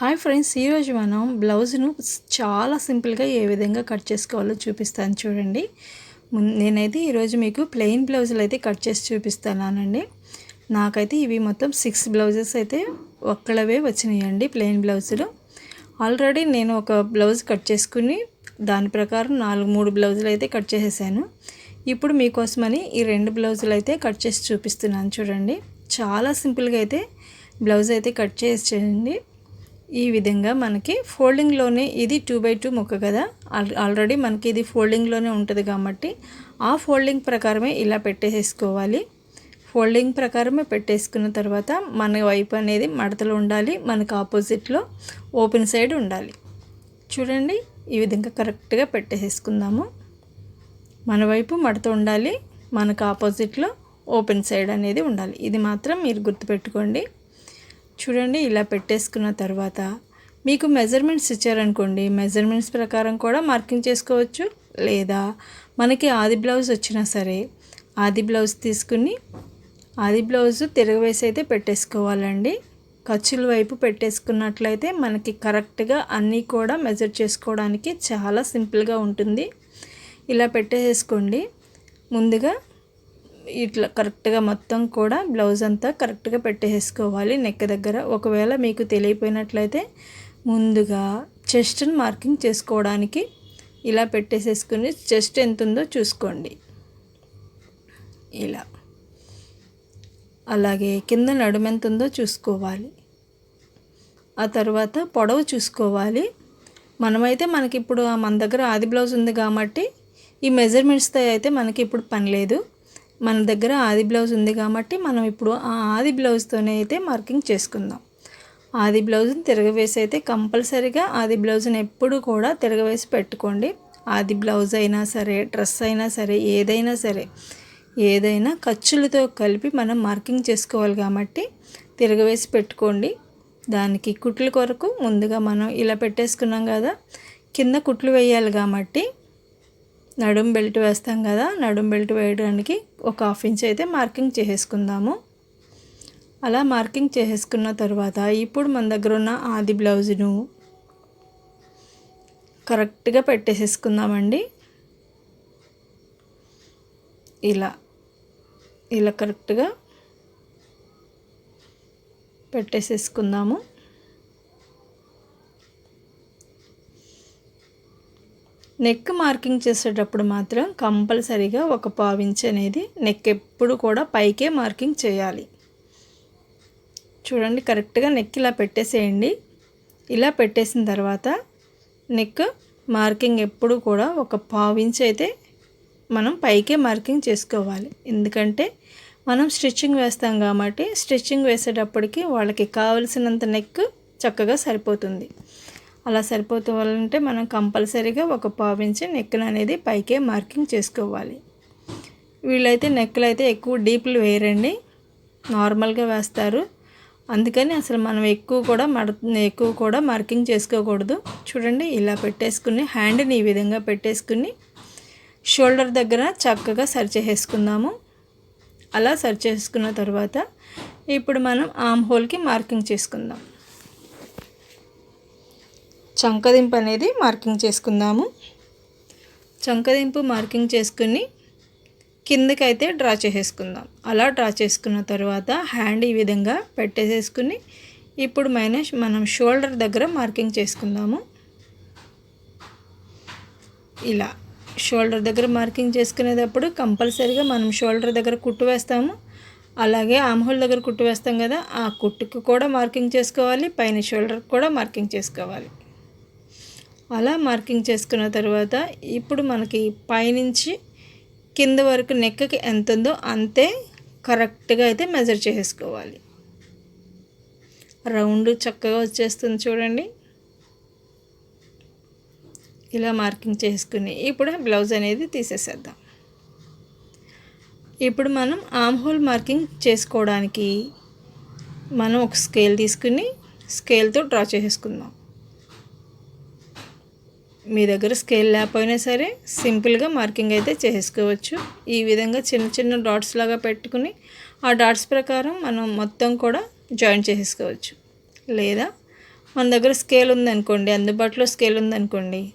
Hi friends ఈరోజు మనం బ్లౌజ్ను చాలా సింపుల్గా ఏ విధంగా కట్ చేసుకోవాలో చూపిస్తాను చూడండి. నేనైతే ఈరోజు మీకు ప్లెయిన్ బ్లౌజులు అయితే కట్ చేసి చూపిస్తానండి నాకైతే ఇవి మొత్తం సిక్స్ బ్లౌజెస్ అయితే ఒక్కలవే వచ్చినాయండి ప్లెయిన్ బ్లౌజులు. ఆల్రెడీ నేను ఒక బ్లౌజ్ కట్ చేసుకుని దాని ప్రకారం నాలుగు మూడు బ్లౌజులు అయితే కట్ చేసేసాను. ఇప్పుడు మీకోసమని ఈ రెండు బ్లౌజులు అయితే కట్ చేసి చూపిస్తున్నాను చూడండి. చాలా సింపుల్గా అయితే బ్లౌజ్ అయితే కట్ చేసేయండి. ఈ విధంగా మనకి ఫోల్డింగ్లోనే ఇది టూ బై టూ ముక్క కదా. ఆల్- ఆల్రెడీ మనకి ఇది ఫోల్డింగ్లోనే ఉంటుంది కాబట్టి ఆ ఫోల్డింగ్ ప్రకారమే ఇలా పెట్టేసేసుకోవాలి. ఫోల్డింగ్ ప్రకారమే పెట్టేసుకున్న తర్వాత మన వైపు అనేది మడతలు ఉండాలి మనకు ఆపోజిట్లో ఓపెన్ సైడ్ ఉండాలి. చూడండి ఈ విధంగా కరెక్ట్గా పెట్టేసేసుకుందాము. మన వైపు మడత ఉండాలి మనకు ఆపోజిట్లో ఓపెన్ సైడ్ అనేది ఉండాలి. ఇది మాత్రం మీరు గుర్తుపెట్టుకోండి. చూడండి ఇలా పెట్టేసుకున్న తర్వాత మీకు మెజర్మెంట్స్ ఇచ్చారనుకోండి మెజర్మెంట్స్ ప్రకారం కూడా మార్కింగ్ చేసుకోవచ్చు లేదా మనకి ఆది బ్లౌజ్ వచ్చినా సరే ఆది బ్లౌజ్ తీసుకుని ఆది బ్లౌజ్ తిరగవేసి అయితే పెట్టేసుకోవాలండి. ఖర్చుల వైపు పెట్టేసుకున్నట్లయితే మనకి కరెక్ట్గా అన్నీ కూడా మెజర్ చేసుకోవడానికి చాలా సింపుల్గా ఉంటుంది. ఇలా పెట్టేసుకోండి ముందుగా ఇట్లా కరెక్ట్గా మొత్తం కూడా బ్లౌజ్ అంతా కరెక్ట్గా పెట్టేసుకోవాలి నెక్ దగ్గర. ఒకవేళ మీకు తెలియపోయినట్లయితే ముందుగా చెస్ట్ని మార్కింగ్ చేసుకోవడానికి ఇలా పెట్టేసేసుకుని చెస్ట్ ఎంత ఉందో చూసుకోండి. ఇలా. అలాగే కింద నడుము ఎంత ఉందో చూసుకోవాలి. ఆ తర్వాత పొడవు చూసుకోవాలి. మనమైతే మనకి ఇప్పుడు మన దగ్గర ఆది బ్లౌజ్ ఉంది కాబట్టి ఈ మెజర్మెంట్స్తో అయితే మనకి ఇప్పుడు పని లేదు. మన దగ్గర ఆది బ్లౌజ్ ఉంది కాబట్టి మనం ఇప్పుడు ఆ ఆది బ్లౌజ్తోనే అయితే మార్కింగ్ చేసుకుందాం. ఆది బ్లౌజ్ని తిరగవేసి అయితే కంపల్సరీగా ఆది బ్లౌజ్ని ఎప్పుడు కూడా తిరగవేసి పెట్టుకోండి. ఆది బ్లౌజ్ అయినా సరే డ్రెస్ అయినా సరే ఏదైనా సరే ఏదైనా ఖర్చులతో కలిపి మనం మార్కింగ్ చేసుకోవాలి కాబట్టి తిరగవేసి పెట్టుకోండి. దానికి కుట్లు కొరకు ముందుగా మనం ఇలా పెట్టేసుకున్నాం కదా కింద కుట్లు వేయాలి కాబట్టి నడుం బెల్ట్ వేస్తాం కదా నడుం బెల్ట్ వేయడానికి ఒక హాఫ్ ఇంచ్ అయితే మార్కింగ్ చేసేసుకుందాము. అలా మార్కింగ్ చేసేసుకున్న తర్వాత ఇప్పుడు మన దగ్గర ఉన్న ఆది బ్లౌజును కరెక్ట్గా పెట్టేసేసుకుందామండి. ఇలా ఇలా కరెక్ట్గా పెట్టేసేసుకుందాము. నెక్ మార్కింగ్ చేసేటప్పుడు మాత్రం కంపల్సరీగా ఒక పావించ్ అనేది నెక్ ఎప్పుడు కూడా పైకే మార్కింగ్ చేయాలి. చూడండి కరెక్ట్గా నెక్ ఇలా పెట్టేసేయండి. ఇలా పెట్టేసిన తర్వాత నెక్ మార్కింగ్ ఎప్పుడు కూడా ఒక పావించ్ అయితే మనం పైకే మార్కింగ్ చేసుకోవాలి. ఎందుకంటే మనం స్టిచ్చింగ్ వేస్తాం కాబట్టి స్టిచ్చింగ్ వేసేటప్పటికి వాళ్ళకి కావలసినంత నెక్ చక్కగా సరిపోతుంది. అలా సరిపోతుంటే మనం కంపల్సరీగా ఒక పావించి నెక్కులు అనేది పైకే మార్కింగ్ చేసుకోవాలి. వీళ్ళైతే నెక్కులు అయితే ఎక్కువ డీప్లు వేయరండి. నార్మల్గా వేస్తారు. అందుకని అసలు మనం ఎక్కువ కూడా మడ ఎక్కువ కూడా మార్కింగ్ చేసుకోకూడదు. చూడండి ఇలా పెట్టేసుకుని హ్యాండ్ని ఈ విధంగా పెట్టేసుకుని షోల్డర్ దగ్గర చక్కగా సరి చేసేసుకుందాము. అలా సరి చేసుకున్న తర్వాత ఇప్పుడు మనం ఆమ్ హోల్కి మార్కింగ్ చేసుకుందాం. చంకదింపు అనేది మార్కింగ్ చేసుకుందాము. చంకదింపు మార్కింగ్ చేసుకుని కిందకైతే డ్రా చేసేసుకుందాం. అలా డ్రా చేసుకున్న తర్వాత హ్యాండ్ ఈ విధంగా పెట్టేసేసుకుని ఇప్పుడు మైనస్ మనం షోల్డర్ దగ్గర మార్కింగ్ చేసుకుందాము. ఇలా షోల్డర్ దగ్గర మార్కింగ్ చేసుకునేటప్పుడు కంపల్సరీగా మనం షోల్డర్ దగ్గర కుట్టు వేస్తాము. అలాగే ఆమ్హోల్ దగ్గర కుట్టు వేస్తాం కదా ఆ కుట్టుకు కూడా మార్కింగ్ చేసుకోవాలి పైన షోల్డర్కి కూడా మార్కింగ్ చేసుకోవాలి. అలా మార్కింగ్ చేసుకున్న తర్వాత ఇప్పుడు మనకి పైనుంచి కింద వరకు నెక్కకి ఎంత ఉందో అంతే కరెక్ట్గా అయితే మెజర్ చేసుకోవాలి. రౌండ్ చక్కగా వచ్చేస్తుంది చూడండి. ఇలా మార్కింగ్ చేసుకుని ఇప్పుడు బ్లౌజ్ అనేది తీసేసేద్దాం. ఇప్పుడు మనం ఆమ్ హోల్ మార్కింగ్ చేసుకోవడానికి మనం ఒక స్కేల్ తీసుకుని స్కేల్తో డ్రా చేసుకుందాం. మీ దగ్గర స్కేల్ లేకపోయినా సరే సింపుల్గా మార్కింగ్ అయితే చేసుకోవచ్చు. ఈ విధంగా చిన్న చిన్న డాట్స్ లాగా పెట్టుకుని ఆ డాట్స్ ప్రకారం మనం మొత్తం కూడా జాయిన్ చేసుకోవచ్చు. లేదా మన దగ్గర స్కేల్ ఉందనుకోండి అందుబాటులో స్కేల్ ఉందనుకోండి.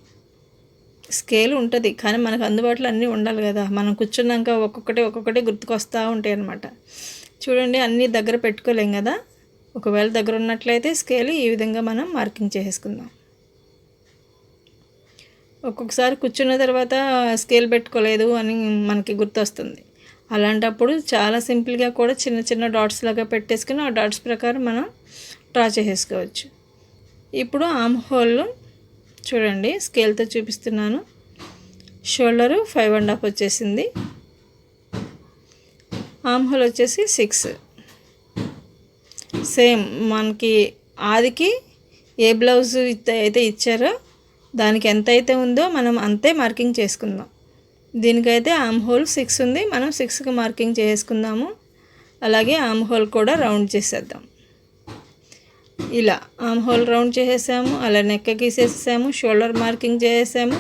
స్కేల్ ఉంటుంది కానీ మనకు అందుబాటులో అన్నీ ఉండాలి కదా. మనం కూర్చున్నాక ఒక్కొక్కటి ఒక్కొక్కటి గుర్తుకొస్తూ ఉంటాయి అన్నమాట. చూడండి అన్నీ దగ్గర పెట్టుకోలేం కదా. ఒకవేళ దగ్గర ఉన్నట్లయితే స్కేల్ ఈ విధంగా మనం మార్కింగ్ చేసుకుందాం. ఒక్కొక్కసారి కూర్చున్న తర్వాత స్కేల్ పెట్టుకోలేదు అని మనకి గుర్తొస్తుంది. అలాంటప్పుడు చాలా సింపుల్గా కూడా చిన్న చిన్న డాట్స్ లాగా పెట్టేసుకుని ఆ డాట్స్ ప్రకారం మనం డ్రా చేసేసుకోవచ్చు. ఇప్పుడు ఆమ్ హోల్ చూడండి స్కేల్తో చూపిస్తున్నాను. షోల్డరు ఫైవ్ అండ్ హాఫ్ వచ్చేసింది. ఆమ్ హోల్ వచ్చేసి సిక్స్. సేమ్ మనకి ఆదికి ఏ బ్లౌజ్ అయితే ఇచ్చారో దానికి ఎంత అయితే ఉందో మనం అంతే మార్కింగ్ చేసుకుందాం. దీనికైతే ఆమ్ హోల్ సిక్స్ ఉంది. మనం సిక్స్కి మార్కింగ్ చేసుకుందాము. అలాగే ఆమ్ హోల్ కూడా రౌండ్ చేసేద్దాం. ఇలా ఆమ్ హోల్ రౌండ్ చేసేసాము. అలా నెక్క గీసేసాము షోల్డర్ మార్కింగ్ చేసేసాము.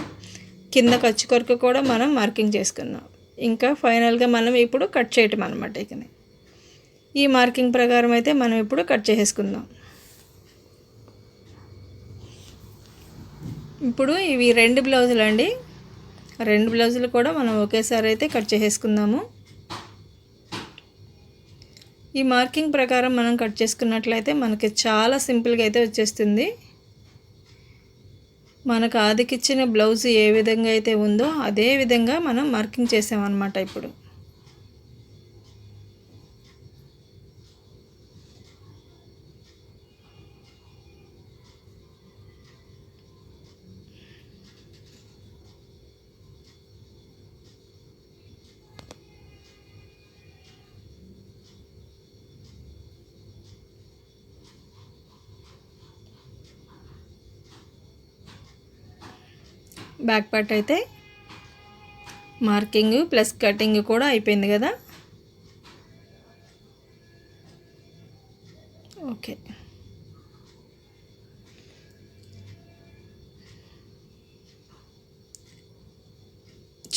కింద ఖర్చు కొరకు కూడా మనం మార్కింగ్ చేసుకుందాం. ఇంకా ఫైనల్గా మనం ఇప్పుడు కట్ చేయటం అనమాట ఇక ఈ మార్కింగ్ ప్రకారం అయితే మనం ఇప్పుడు కట్ చేసుకుందాం. ఇప్పుడు ఇవి రెండు బ్లౌజులు అండి. రెండు బ్లౌజులు కూడా మనం ఒకేసారి అయితే కట్ చేసేసుకుందాము. ఈ మార్కింగ్ ప్రకారం మనం కట్ చేసుకున్నట్లయితే మనకి చాలా సింపుల్గా అయితే వచ్చేస్తుంది. మనకు ఆదికిచ్చిన బ్లౌజ్ ఏ విధంగా అయితే ఉందో అదే విధంగా మనం మార్కింగ్ చేసామన్నమాట ఇప్పుడు. బ్యాక్ పార్ట్ అయితే మార్కింగ్ ప్లస్ కటింగ్ కూడా అయిపోయింది కదా. ఓకే.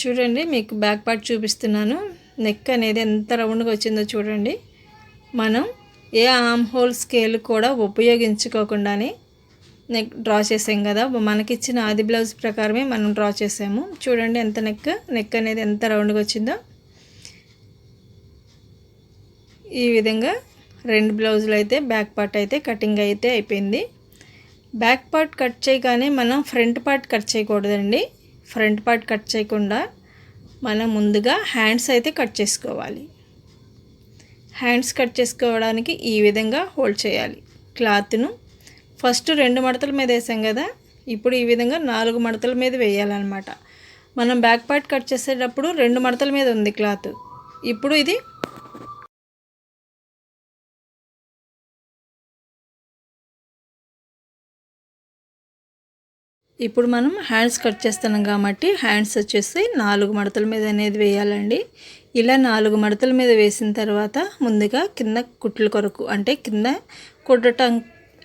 చూడండి మీకు బ్యాక్ పార్ట్ చూపిస్తున్నాను. నెక్ అనేది ఎంత రౌండ్గా వచ్చిందో చూడండి. మనం ఏ ఆమ్ హోల్ స్కేల్ కూడా ఉపయోగించుకోకుండానే నెక్ డ్రా చేసాం కదా మనకి ఇచ్చిన ఆది బ్లౌజ్ ప్రకారమే మనం డ్రా చేసాము. చూడండి ఎంత నెక్ నెక్ అనేది ఎంత రౌండ్గా వచ్చిందో. ఈ విధంగా రెండు బ్లౌజులు అయితే బ్యాక్ పార్ట్ అయితే కటింగ్ అయితే అయిపోయింది. బ్యాక్ పార్ట్ కట్ చేయగానే మనం ఫ్రంట్ పార్ట్ కట్ చేయకూడదండి. ఫ్రంట్ పార్ట్ కట్ చేయకుండా మనం ముందుగా హ్యాండ్స్ అయితే కట్ చేసుకోవాలి. హ్యాండ్స్ కట్ చేసుకోవడానికి ఈ విధంగా హోల్డ్ చేయాలి. క్లాత్ను ఫస్ట్ రెండు మడతల మీద వేసాం కదా ఇప్పుడు ఈ విధంగా నాలుగు మడతల మీద వేయాలన్నమాట. మనం బ్యాక్ పార్ట్ కట్ చేసేటప్పుడు రెండు మడతల మీద ఉంది క్లాత్. ఇప్పుడు ఇది ఇప్పుడు మనం హ్యాండ్స్ కట్ చేస్తున్నాం కాబట్టి హ్యాండ్స్ వచ్చేసి నాలుగు మడతల మీద అనేది వేయాలండి. ఇలా నాలుగు మడతల మీద వేసిన తర్వాత ముందుగా కింద కుట్ల కొరకు అంటే కింద కుట్టటం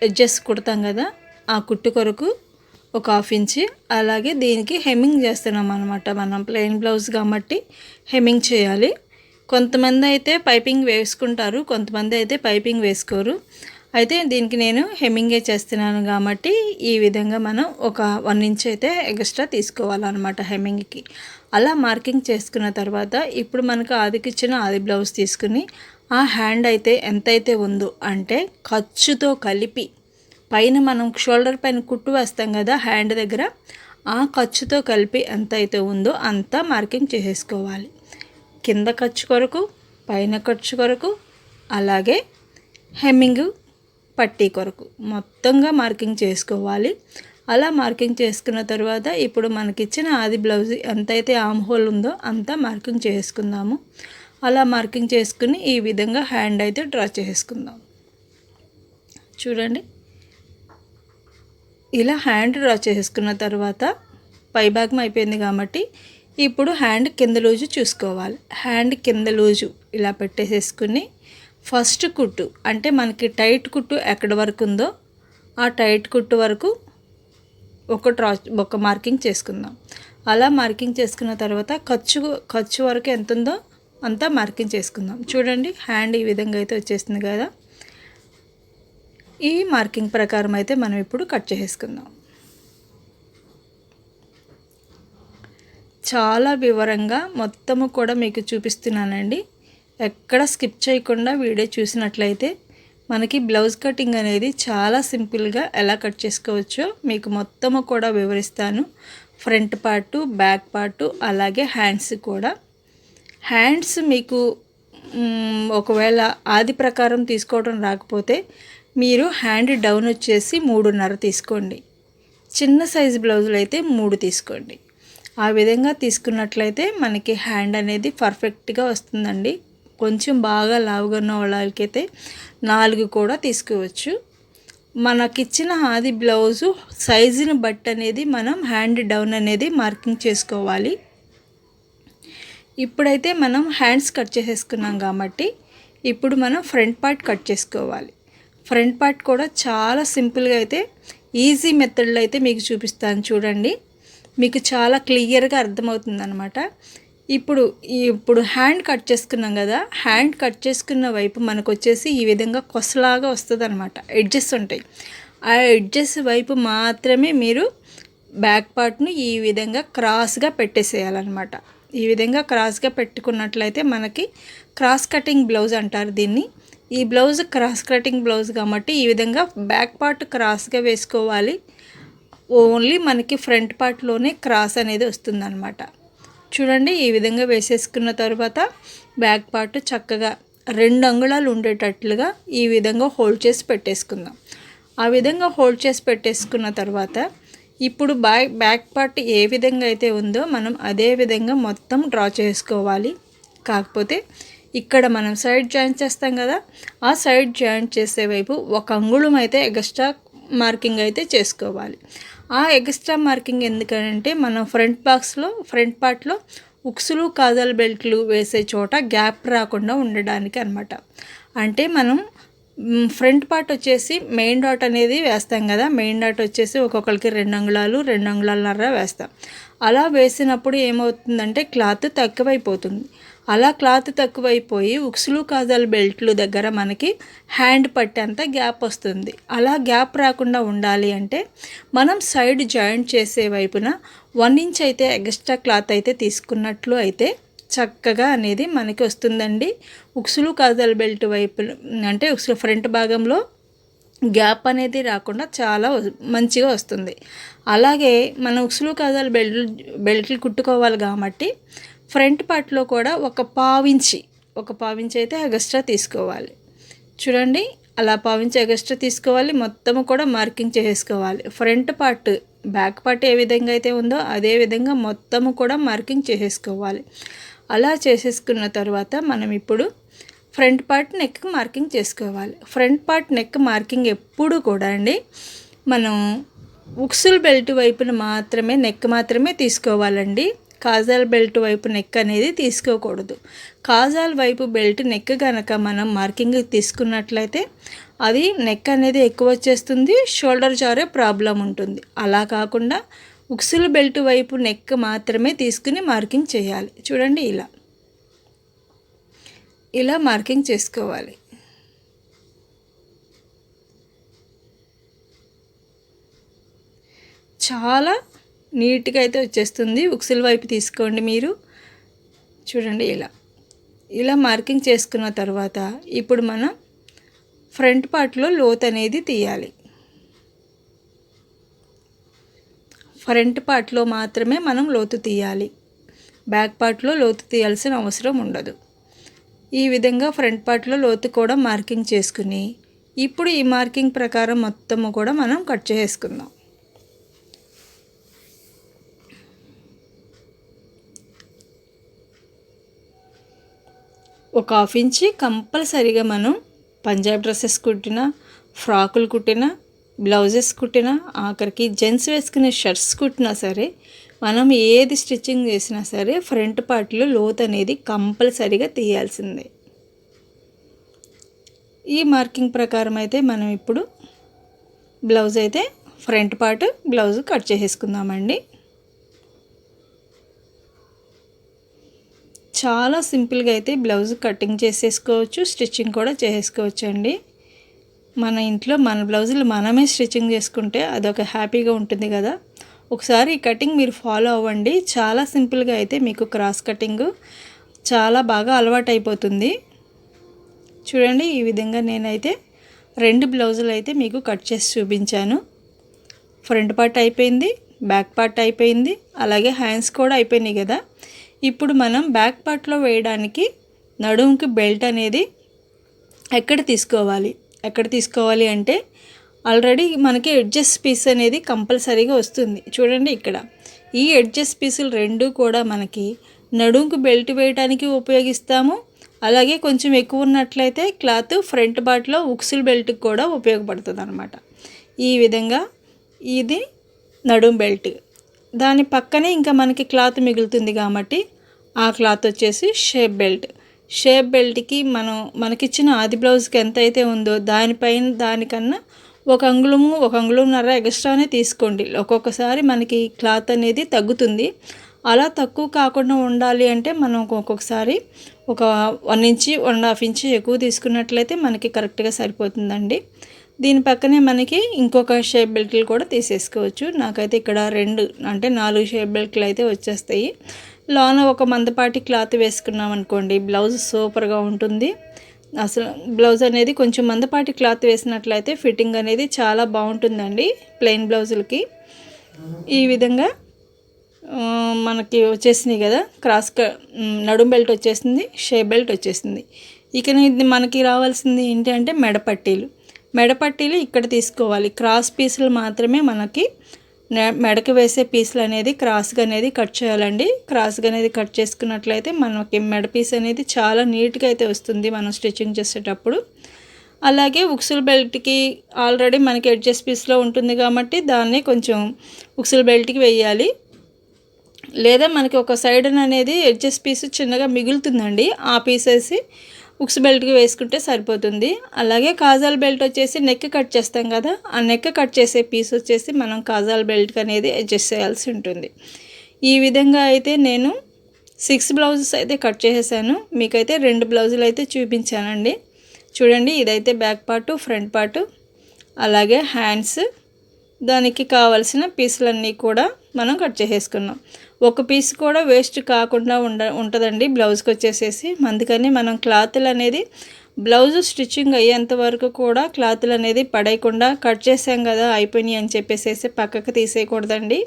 ఎడ్జెస్ కుడతాం కదా ఆ కుట్టు కొరకు ఒక హాఫ్ ఇంచి. అలాగే దీనికి హెమ్మింగ్ చేస్తున్నాం అనమాట మనం ప్లెయిన్ బ్లౌజ్ కాబట్టి హెమ్మింగ్ చేయాలి. కొంతమంది అయితే పైపింగ్ వేసుకుంటారు కొంతమంది అయితే పైపింగ్ వేసుకోరు. అయితే దీనికి నేను హెమ్మింగే చేస్తున్నాను కాబట్టి ఈ విధంగా మనం ఒక వన్ ఇంచ్ అయితే ఎక్స్ట్రా తీసుకోవాలన్నమాట హెమ్మింగ్కి. అలా మార్కింగ్ చేసుకున్న తర్వాత ఇప్పుడు మనకు ఆదికిచ్చిన ఆది బ్లౌజ్ తీసుకుని ఆ హ్యాండ్ అయితే ఎంతైతే ఉందో అంటే ఖర్చుతో కలిపి పైన మనం షోల్డర్ పైన కుట్టు వేస్తాం కదా హ్యాండ్ దగ్గర ఆ ఖర్చుతో కలిపి ఎంత అయితే ఉందో అంతా మార్కింగ్ చేసేసుకోవాలి. కింద ఖర్చు కొరకు పైన ఖర్చు కొరకు అలాగే హెమ్మింగ్ పట్టీ కొరకు మొత్తంగా మార్కింగ్ చేసుకోవాలి. అలా మార్కింగ్ చేసుకున్న తర్వాత ఇప్పుడు మనకిచ్చిన ఆది బ్లౌజ్ ఎంతైతే ఆమ్ హోల్ ఉందో అంతా మార్కింగ్ చేసుకుందాము. అలా మార్కింగ్ చేసుకుని ఈ విధంగా హ్యాండ్ అయితే డ్రా చేసుకుందాం. చూడండి. ఇలా హ్యాండ్ డ్రా చేసుకున్న తర్వాత పైభాగం అయిపోయింది కాబట్టి ఇప్పుడు హ్యాండ్ కింద లూజు చూసుకోవాలి. హ్యాండ్ కింద లూజు ఇలా పెట్టేసేసుకుని ఫస్ట్ కుట్టు అంటే మనకి టైట్ కుట్టు ఎక్కడి వరకు ఉందో ఆ టైట్ కుట్టు వరకు ఒక డ్రా ఒక మార్కింగ్ చేసుకుందాం. అలా మార్కింగ్ చేసుకున్న తర్వాత ఖర్చు ఖర్చు వరకు ఎంత ఉందో అంతా మార్కింగ్ చేసుకుందాం. చూడండి హ్యాండ్ ఈ విధంగా అయితే వచ్చేస్తుంది కదా. ఈ మార్కింగ్ ప్రకారం అయితే మనం ఇప్పుడు కట్ చేసుకుందాం చాలా వివరంగా మొత్తము కూడా మీకు చూపిస్తున్నానండి. ఎక్కడ స్కిప్ చేయకుండా వీడియో చూసినట్లయితే మనకి బ్లౌజ్ కటింగ్ అనేది చాలా సింపుల్గా ఎలా కట్ చేసుకోవచ్చో మీకు మొత్తము కూడా వివరిస్తాను. ఫ్రంట్ పార్టు బ్యాక్ పార్టు అలాగే హ్యాండ్స్ కూడా. హ్యాండ్స్ మీకు ఒకవేళ ఆది ప్రకారం తీసుకోవడం రాకపోతే మీరు హ్యాండ్ డౌన్ వచ్చేసి మూడున్నర తీసుకోండి. చిన్న సైజు బ్లౌజులు అయితే మూడు తీసుకోండి. ఆ విధంగా తీసుకున్నట్లయితే మనకి హ్యాండ్ అనేది పర్ఫెక్ట్గా వస్తుందండి. కొంచెం బాగా లావుగా ఉన్న వాళ్ళకైతే నాలుగు కూడా తీసుకోవచ్చు. మనకిచ్చిన ఆది బ్లౌజు సైజుని బట్టి అనేది మనం హ్యాండ్ డౌన్ అనేది మార్కింగ్ చేసుకోవాలి. ఇప్పుడైతే మనం హ్యాండ్స్ కట్ చేసేసుకున్నాం కాబట్టి ఇప్పుడు మనం ఫ్రంట్ పార్ట్ కట్ చేసుకోవాలి. ఫ్రంట్ పార్ట్ కూడా చాలా సింపుల్గా అయితే ఈజీ మెథడ్లో అయితే మీకు చూపిస్తాను చూడండి. మీకు చాలా క్లియర్గా అర్థమవుతుంది అనమాట ఇప్పుడు ఇప్పుడు హ్యాండ్ కట్ చేసుకున్నాం కదా హ్యాండ్ కట్ చేసుకున్న వైపు మనకు వచ్చేసి ఈ విధంగా కొసలాగా వస్తుంది అనమాట ఎడ్జెస్ ఉంటాయి. ఆ ఎడ్జెస్ వైపు మాత్రమే మీరు బ్యాక్ పార్ట్ను ఈ విధంగా క్రాస్గా పెట్టేసేయాలన్నమాట. ఈ విధంగా క్రాస్గా పెట్టుకున్నట్లయితే మనకి క్రాస్ కటింగ్ బ్లౌజ్ అంటారు దీన్ని. ఈ బ్లౌజ్ క్రాస్ కటింగ్ బ్లౌజ్ కాబట్టి ఈ విధంగా బ్యాక్ పార్ట్ క్రాస్గా వేసుకోవాలి. ఓన్లీ మనకి ఫ్రంట్ పార్ట్లోనే క్రాస్ అనేది వస్తుందన్నమాట. చూడండి ఈ విధంగా వేసేసుకున్న తర్వాత బ్యాక్ పార్ట్ చక్కగా రెండు అంగుళాలు ఉండేటట్లుగా ఈ విధంగా హోల్డ్ చేసి పెట్టేసుకుందాం. ఆ విధంగా హోల్డ్ చేసి పెట్టేసుకున్న తర్వాత ఇప్పుడు బ్యా బ్యాక్ పార్ట్ ఏ విధంగా అయితే ఉందో మనం అదే విధంగా మొత్తం డ్రా చేసుకోవాలి. కాకపోతే ఇక్కడ మనం సైడ్ జాయింట్ చేస్తాం కదా ఆ సైడ్ జాయింట్ చేసే వైపు ఒక అంగుళం అయితే ఎగస్ట్రా మార్కింగ్ అయితే చేసుకోవాలి. ఆ ఎగస్ట్రా మార్కింగ్ ఎందుకంటే మనం ఫ్రంట్ బాక్స్లో ఫ్రంట్ పార్ట్లో ఉక్సులు కాజల్ బెల్ట్లు వేసే చోట గ్యాప్ రాకుండా ఉండడానికి అనమాట అంటే మనం ఫ్రంట్ పార్ట్ వచ్చేసి మెయిన్ డాట్ అనేది వేస్తాం కదా. మెయిన్ డాట్ వచ్చేసి ఒక్కొక్కరికి రెండు అంగుళాలు రెండు అంగుళాలన్నర వేస్తాం. అలా వేసినప్పుడు ఏమవుతుందంటే క్లాత్ తక్కువైపోతుంది. అలా క్లాత్ తక్కువైపోయి ఉక్సులు కాజాలు బెల్ట్లు దగ్గర మనకి హ్యాండ్ పట్టేంత గ్యాప్ వస్తుంది. అలా గ్యాప్ రాకుండా ఉండాలి అంటే మనం సైడ్ జాయింట్ చేసే వైపున వన్ ఇంచ్ అయితే ఎక్స్ట్రా క్లాత్ అయితే తీసుకున్నట్లు అయితే చక్కగా అనేది మనకి వస్తుందండి. ఉక్సులు కాజల్ బెల్ట్ వైపు అంటే ఉక్సులు ఫ్రంట్ భాగంలో గ్యాప్ అనేది రాకుండా చాలా మంచిగా వస్తుంది. అలాగే మన ఉక్సులు కాజల్ బెల్ట్ బెల్ట్లు కుట్టుకోవాలి కాబట్టి ఫ్రంట్ పార్ట్లో కూడా ఒక పావించి ఒక పావించి అయితే ఎగస్ట్రా తీసుకోవాలి. చూడండి అలా పావించి ఎగస్ట్రా తీసుకోవాలి. మొత్తము కూడా మార్కింగ్ చేసేసుకోవాలి. ఫ్రంట్ పార్ట్ బ్యాక్ పార్ట్ ఏ విధంగా అయితే ఉందో అదే విధంగా మొత్తము కూడా మార్కింగ్ చేసేసుకోవాలి. అలా చేసేసుకున్న తర్వాత మనం ఇప్పుడు ఫ్రంట్ పార్ట్ నెక్ మార్కింగ్ చేసుకోవాలి. ఫ్రంట్ పార్ట్ నెక్ మార్కింగ్ ఎప్పుడు కూడా అండి మనం ఉక్సుల్ బెల్ట్ వైపున మాత్రమే నెక్ మాత్రమే తీసుకోవాలండి. కాజాల్ బెల్ట్ వైపు నెక్ అనేది తీసుకోకూడదు. కాజాల్ వైపు బెల్ట్ నెక్ కనుక మనం మార్కింగ్ తీసుకున్నట్లయితే అది నెక్ అనేది ఎక్కువ వచ్చేస్తుంది షోల్డర్ జారే ప్రాబ్లం ఉంటుంది. అలా కాకుండా ఉక్సులు బెల్ట్ వైపు నెక్ మాత్రమే తీసుకుని మార్కింగ్ చేయాలి. చూడండి ఇలా. ఇలా మార్కింగ్ చేసుకోవాలి. చాలా నీట్గా అయితే వచ్చేస్తుంది. ఉక్సుల వైపు తీసుకోండి మీరు. చూడండి ఇలా. ఇలా మార్కింగ్ చేసుకున్న తర్వాత ఇప్పుడు మనం ఫ్రంట్ పార్ట్లో లోత్ అనేది తీయాలి. ఫ్రంట్ పార్ట్లో మాత్రమే మనం లోతు తీయాలి. బ్యాక్ పార్ట్లో లోతు తీయాల్సిన అవసరం ఉండదు. ఈ విధంగా ఫ్రంట్ పార్ట్లో లోతు కూడా మార్కింగ్ చేసుకుని ఇప్పుడు ఈ మార్కింగ్ ప్రకారం మొత్తము కూడా మనం కట్ చేసుకుందాం. ఒక హాఫ్ ఇంచి కంపల్సరీగా మనం పంజాబ్ డ్రెస్సెస్ కుట్టిన ఫ్రాకులు కుట్టిన బ్లౌజెస్ కుట్టిన ఆఖరికి జెంట్స్ వేసుకునే షర్ట్స్ కుట్టినా సరే మనం ఏది స్టిచ్చింగ్ చేసినా సరే ఫ్రంట్ పార్ట్లో లోత్ అనేది కంపల్సరీగా తీయాల్సిందే. ఈ మార్కింగ్ ప్రకారం అయితే మనం ఇప్పుడు బ్లౌజ్ అయితే ఫ్రంట్ పార్ట్ బ్లౌజ్ కట్ చేసేసుకుందామండి. చాలా సింపుల్గా అయితే బ్లౌజ్ కటింగ్ చేసేసుకోవచ్చు స్టిచ్చింగ్ కూడా చేసేసుకోవచ్చు అండి మన ఇంట్లో మన బ్లౌజులు మనమే స్టిచ్చింగ్ చేసుకుంటే అదొక హ్యాపీగా ఉంటుంది కదా. ఒకసారి ఈ కటింగ్ మీరు ఫాలో అవ్వండి. చాలా సింపుల్గా అయితే మీకు క్రాస్ కటింగ్ చాలా బాగా అలవాటు అయిపోతుంది చూడండి ఈ విధంగా నేనైతే రెండు బ్లౌజులు అయితే మీకు కట్ చేసి చూపించాను. ఫ్రంట్ పార్ట్ అయిపోయింది బ్యాక్ పార్ట్ అయిపోయింది అలాగే హ్యాండ్స్ కూడా అయిపోయినాయి కదా. ఇప్పుడు మనం బ్యాక్ పార్ట్లో వేయడానికి నడుముకి బెల్ట్ అనేది ఎక్కడ తీసుకోవాలి? ఎక్కడ తీసుకోవాలి అంటే ఆల్రెడీ మనకి ఎడ్జెస్ పీస్ అనేది కంపల్సరీగా వస్తుంది. చూడండి ఇక్కడ. ఈ ఎడ్జెస్ పీసులు రెండు కూడా మనకి నడుముకు బెల్ట్ వేయడానికి ఉపయోగిస్తాము. అలాగే కొంచెం ఎక్కువ ఉన్నట్లయితే క్లాత్ ఫ్రంట్ బాట్లో ఉక్సుల్ బెల్ట్కి కూడా ఉపయోగపడుతుంది అనమాట ఈ విధంగా ఇది నడుం బెల్ట్ దాని పక్కనే ఇంకా మనకి క్లాత్ మిగులుతుంది కాబట్టి ఆ క్లాత్ వచ్చేసి షేప్ బెల్ట్ షేప్ బెల్ట్కి మనం మనకిచ్చిన ఆది బ్లౌజ్కి ఎంత అయితే ఉందో దానిపైన దానికన్నా ఒక అంగుళము ఒక అంగుళంన్నర ఎక్స్ట్రానే తీసుకోండి. ఒక్కొక్కసారి మనకి క్లాత్ అనేది తగ్గుతుంది. అలా తక్కువ కాకుండా ఉండాలి అంటే మనం ఒక్కొక్కసారి ఒక one inch one half inch ఎక్కువ తీసుకున్నట్లయితే మనకి కరెక్ట్గా సరిపోతుందండి. దీని పక్కనే మనకి ఇంకొక షేప్ బెల్ట్లు కూడా తీసేసుకోవచ్చు. నాకైతే ఇక్కడ రెండు అంటే నాలుగు షేప్ బెల్ట్లు అయితే వచ్చేస్తాయి. లోన ఒక మందపాటి క్లాత్ వేసుకున్నాం అనుకోండి బ్లౌజ్ సూపర్గా ఉంటుంది. అసలు బ్లౌజ్ అనేది కొంచెం మందపాటి క్లాత్ వేసినట్లయితే ఫిట్టింగ్ అనేది చాలా బాగుంటుందండి ప్లెయిన్ బ్లౌజులకి. ఈ విధంగా మనకి వచ్చేసినాయి కదా క్రాస్ నడుం బెల్ట్ వచ్చేసింది షే బెల్ట్ వచ్చేసింది. ఇక ఇది మనకి రావాల్సింది ఏంటి అంటే మెడపట్టీలు మెడపట్టీలు ఇక్కడ తీసుకోవాలి. క్రాస్ పీసులు మాత్రమే మనకి మెడకు వేసే పీసులు అనేది క్రాస్గా అనేది కట్ చేయాలండి. క్రాస్గా అనేది కట్ చేసుకున్నట్లయితే మనకి మెడ పీస్ అనేది చాలా నీట్గా అయితే వస్తుంది మనం స్టిచ్చింగ్ చేసేటప్పుడు. అలాగే ఉక్సుల్ బెల్ట్కి ఆల్రెడీ మనకి అడ్జస్ట్ పీస్లో ఉంటుంది కాబట్టి దాన్ని కొంచెం ఉక్సుల్ బెల్ట్కి వేయాలి. లేదా మనకి ఒక సైడ్ అనేది అడ్జస్ట్ పీస్ చిన్నగా మిగులుతుందండి. ఆ పీస్ వేసి ఉక్స్ బెల్ట్కి వేసుకుంటే సరిపోతుంది. అలాగే కాజాల్ బెల్ట్ వచ్చేసి నెక్ కట్ చేస్తాం కదా ఆ నెక్ కట్ చేసే పీస్ వచ్చేసి మనం కాజాల్ బెల్ట్కి అనేది అడ్జస్ట్ చేయాల్సి ఉంటుంది. ఈ విధంగా అయితే నేను సిక్స్ బ్లౌజెస్ అయితే కట్ చేసేసాను. మీకైతే రెండు బ్లౌజులు అయితే చూపించానండి. చూడండి ఇదైతే బ్యాక్ పార్టు ఫ్రంట్ పార్టు అలాగే హ్యాండ్స్ దానికి కావలసిన పీసులన్నీ కూడా మనం కట్ చేసేసుకున్నాం. ఒక పీస్ కూడా వేస్ట్ కాకుండా ఉండ ఉంటుందండి బ్లౌజ్కి వచ్చేసేసి. అందుకని మనం క్లాతులు అనేది బ్లౌజ్ స్టిచ్చింగ్ అయ్యేంత వరకు కూడా క్లాతులు అనేది పడేయకుండా కట్ చేసాం కదా అయిపోయినాయి అని చెప్పేసేసి పక్కకు తీసేయకూడదండి.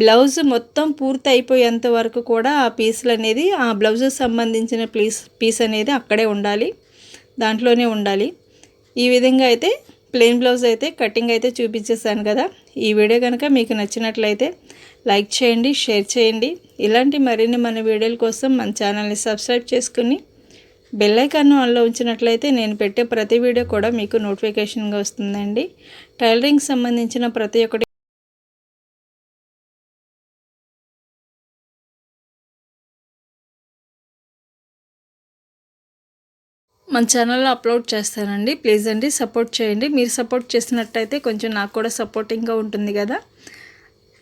బ్లౌజ్ మొత్తం పూర్తి అయిపోయేంత వరకు కూడా ఆ పీసులు అనేది ఆ బ్లౌజ్ సంబంధించిన పీస్ పీస్ అనేది అక్కడే ఉండాలి. దాంట్లోనే ఉండాలి. ఈ విధంగా అయితే ప్లెయిన్ బ్లౌజ్ అయితే కటింగ్ అయితే చూపించేసాను కదా. ఈ వీడియో కనుక మీకు నచ్చినట్లయితే లైక్ చేయండి షేర్ చేయండి. ఇలాంటి మరిన్ని మన వీడియోల కోసం మన ఛానల్ని సబ్స్క్రైబ్ చేసుకుని బెల్లైకాన్ను ఆన్లో ఉంచినట్లయితే నేను పెట్టే ప్రతి వీడియో కూడా మీకు నోటిఫికేషన్గా వస్తుందండి. టైలరింగ్ సంబంధించిన ప్రతి ఒక్కటి మన ఛానల్లో అప్లోడ్ చేస్తానండి. ప్లీజ్ అండి సపోర్ట్ చేయండి. మీరు సపోర్ట్ చేసినట్టయితే కొంచెం నాకు కూడా సపోర్టింగ్గా ఉంటుంది కదా.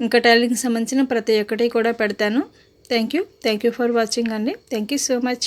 ఇంకా టైలింగ్కి సంబంధించిన ప్రతి ఒక్కటి కూడా పెడతాను. Thank you thank you for watching అండి. Thank you so much